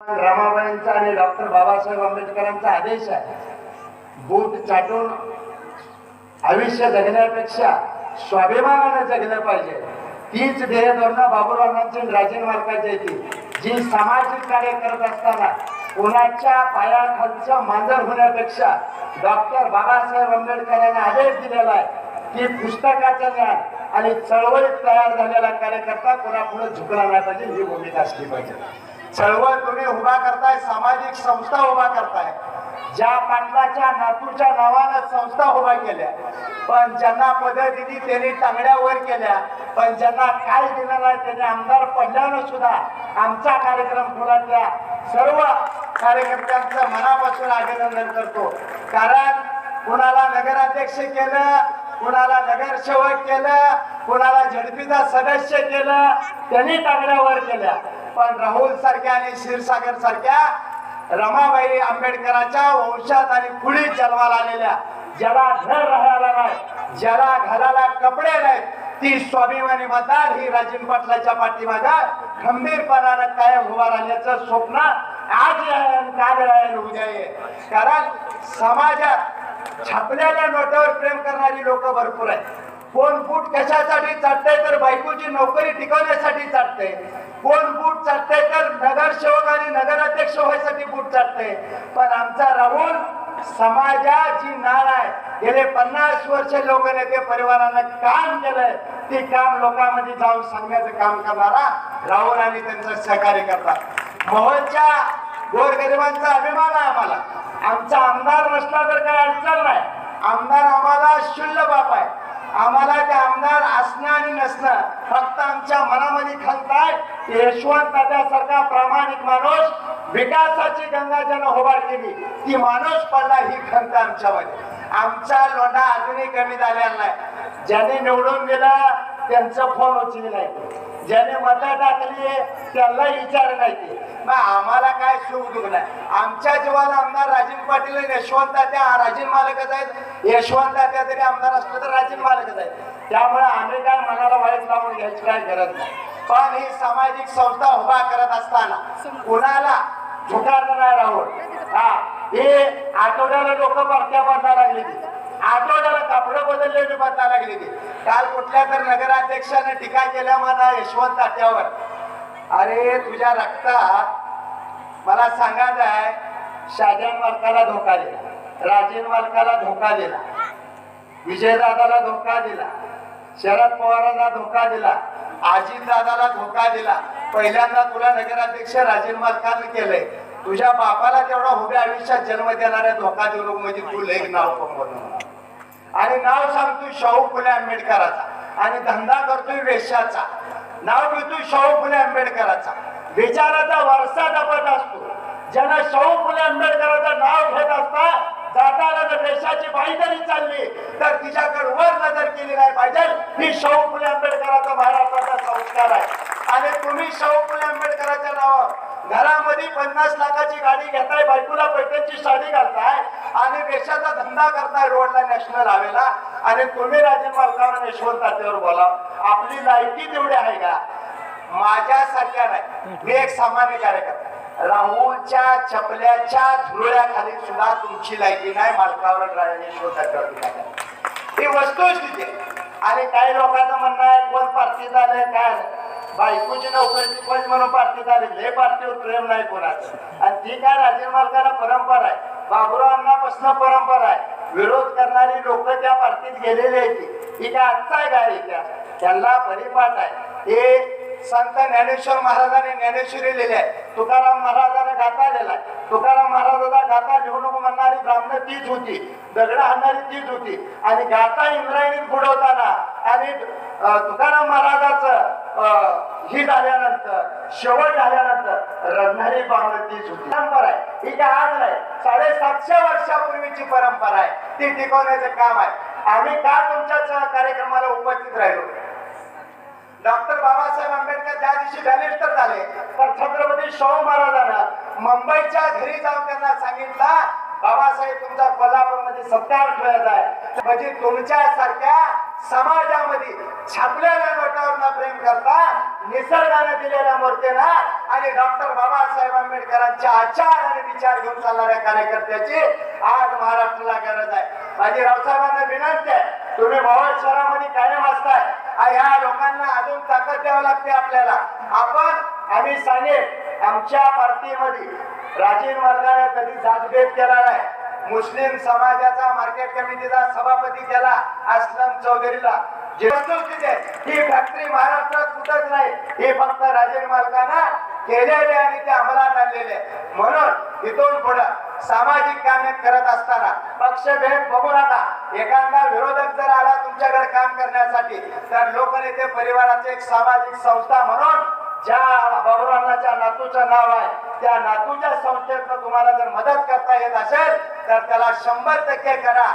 रमाबाईंचा आणि डॉक्टर बाबासाहेब आंबेडकरांचा आदेश आहे. बूट चाटून आयुष्य जगण्यापेक्षा स्वाभिमानाने जगलं पाहिजे. तीच ध्येय धोरणं बाबूरावांची आणि मार्गाची येते जी सामाजिक कार्य करत असताना कोणाच्या पायाखालचं मांजर होण्यापेक्षा डॉक्टर बाबासाहेब आंबेडकरांना आदेश दिलेला आहे. की पुस्तकाचं ज्ञान आणि चळवळीत तयार झालेला कार्यकर्ता कोणापुढे झुकला नाही पाहिजे ही भूमिका असली पाहिजे. चळवळ तुम्ही उभा करताय सामाजिक संस्था उभा करताय. ज्या पाटलाच्या नातूच्या नावानं संस्था उभा केल्या. पण ज्यांना पद दिली त्यांनी टांगड्या वर केल्या पण ज्यांना काय दिलं नाही त्यांनी आमदार पडल्यानं सुद्धा आमचा कार्यक्रम पुरातल्या सर्व कार्यकर्त्यांचं मनापासून अभिनंदन करतो. कारण कुणाला नगराध्यक्ष केलं कुणाला नगरसेवक केलं कुणाला झडपीचा सदस्य केलं त्यांनी टांगड्यावर केल्या. पण राहुल सारख्या आणि क्षीरसागर सारख्या रमाबाई आंबेडकरांच्या वंशात आणि कुळीत जन्माला आलेल्या ज्याला घर राहायला नाही ज्याला घराला कपडे नाहीत ती स्वाभिमानी मतदार ही राजीव पाटलाच्या पाठीमागा खंबीरपणानं कायम उभा राहण्याचं स्वप्न आज काल उद्या ये कारण समाजात छापलेल्या नोटावर प्रेम करणारी लोक भरपूर आहेत. कोण बूट कशासाठी चाटतंय तर बायकोची नोकरी टिकवण्यासाठी चाटतंय. कोण बूट चाटतंय तर नगरसेवक आणि नगराध्यक्ष व्हायसाठी बूट चाटतंय. पण आमचा राहुल समाजाची नाळ आहे. गेले पन्नास वर्ष लोक नेते परिवारानं काम केलंय. ते काम लोकांमध्ये जाऊन सांगण्याचं काम करणारा राहुल आणि त्यांचं सहकार्य करतात मोहनच्या गोरगरिबांचा अभिमान आहे आम्हाला. आमचा आमदार नसला तर काही अडचण नाही. आमदार आम्हाला शुल्ल बाप आहे. आम्हाला ते आमदार असणं आणि नसणं फक्त आमच्या मनामध्ये खंत आहे यशवंत दादासारखा प्रामाणिक माणूस विकासाची गंगा ज्यानं होबार केली. ती माणूस पडला ही खंत आमच्यामध्ये. आमचा लोंढा अजूनही कमी झालेला नाही. ज्याने निवडून गेला त्यांचं फोन उचलले नाही. ज्याने मत टाकली त्यांना विचार नाही ते. मग आम्हाला काय सुख दुख नाही. आमच्या जीवाला आमदार राजीव पाटील यशवंत त्या राजीव मालकच आहेत. यशवंत त्या तरी आमदार असलं तर राजीव मालकच आहेत. त्यामुळे आम्ही काय मनाला वाईट लावून घ्यायची काय गरज नाही. पण ही सामाजिक संस्था उभा करत असताना कुणाला झुकायचं नाही राहून हा हे आठवड्याला लोक परत्या बांधा लागली आठवड्याला बदलले बदललेली बांधा लागली ती काल कुठल्या तर नगराध्यक्षाने टीका केल्या मला यशवंत तात्यावर. अरे तुझ्या रक्तात मला सांगायचं आहे शाहजान मालकाला धोका दिला राजेन मालकाला धोका दिला विजयदादाला धोका दिला शरद पवारांना धोका दिला दादाला धोका दिला. पहिल्यांदा तुला नगराध्यक्ष राजीव मालकानं केलंय. तुझ्या बापाला तेवढा उभ्या आयुष्यात जन्म देणाऱ्या धोका देऊ म्हणजे तू लेख नाव कमवलं आणि नाव सांगतोय शाहू फुले आंबेडकराचा. आणि धंदा करतोय वेशाचा नाव घेतोय शाहू फुले आंबेडकराचा. विचाराचा वारसा जपत असतो. ज्यांना शाहू फुले आंबेडकराचं नाव घेत असता जाताना जर देशाची बाई जरी चालली तर तिच्याकडे वर नजर केली नाही पाहिजे. ही शाहू फुले आंबेडकराचा महाराष्ट्राचा संस्कार आहे. आणि तुम्ही शाहू फुले आंबेडकराच्या नावावर कंपनी पन्नास लाखाची गाडी घेताय बायकोला पैठणची साडी घालताय आणि देशाचा धंदा करताय रोडला नॅशनल हायवेला. आणि तुम्ही राजे मालकावर यशवंत तात्यावर बोला. आपली लायकी तेवढी आहे का? माझ्यासारख्या नाही. मी एक सामान्य कार्यकर्ता राहुलच्या चपल्याच्या धुळ्याखाली सुद्धा तुमची लायकी नाही मालकावर यशवंत तात्यावर ही वस्तुस्थिती आणि काही लोकांचं म्हणणं आहे कोण पार्टी झालंय काय झालं? बायकोची नोकरीची पण म्हणून पार्टी झाली. हे पार्टीवर प्रेम नाही कोणाचं. आणि ती काय राजीव मालकाला परंपरा आहे. बाबुरावांना परंपरा आहे. विरोध करणारी लोक त्या पार्टीत गेलेली आहेत. ही काय आत्ता आहे काय इतिहास. त्यांना परिपाठ आहे. हे संत ज्ञानेश्वर महाराजांनी ज्ञानेश्वरी लिहिले आहे तुकाराम महाराजांना आलेला आहे तुकाराम गाता गाथा म्हणणारी ब्राह्मण तीच होती. दगड हाणणारी तीच होती. आणि गाता इंद्रायणीत बुडवताना आणि तुकाराम महाराजाचं ही झाल्यानंतर शेवट झाल्यानंतर रडणारी ब्राह्मण तीच होती. परंपरा आहे. ही काय आज नाही. साडेसातशे वर्षापूर्वीची परंपरा आहे. ती टिकवण्याचं काम आहे. आम्ही का तुमच्या कार्यक्रमाला उपस्थित राहिलो? डॉक्टर बाबासाहेब आंबेडकर ज्या दिवशी बॅलिस्टर झाले तर छत्रपती शाहू महाराजांना मुंबईच्या घरी जाऊन त्यांना सांगितला बाबासाहेब तुमचा कोल्हापूरमध्ये सत्कार ठेवायचा आहे. म्हणजे तुमच्या सारख्या समाजामध्ये छापलेल्या नोटावर प्रेम करता निसर्गाने दिलेल्या मूर्तीला आणि डॉक्टर बाबासाहेब आंबेडकरांच्या आचार आणि विचार घेऊन चालणाऱ्या कार्यकर्त्याची आज महाराष्ट्राला गरज आहे. माझी रावसाहेबांना विनंती आहे तुम्ही भोवळ शहरामध्ये कायम असताय. ह्या लोकांना अजून ताकद द्यावं लागते आपल्याला. आपण आम्ही सांगेल आमच्या पार्टीमध्ये राजीव वर्गाने कधी जातभेद केला नाही. मुस्लिम समाजाचा मार्केट कमिटीचा सभापती केला असलम चौधरीला. ही फॅक्टरी महाराष्ट्रात कुठंच नाही. हे फक्त राजेश मालकांना केलेले आणि ते अंमलात आणलेले. म्हणून इथून पुढं सामाजिक कामे करत असताना पक्षभेद बघू नका एखादा विरोधक जर आला तुमच्याकडे काम करण्यासाठी तर लोकनेते परिवाराचे एक सामाजिक संस्था म्हणून ज्या बाबुरावांच्या नातूचं नाव आहे त्या नातूच्या संस्थेतनं तुम्हाला जर मदत करता येत असेल तर त्याला शंभर टक्के करा.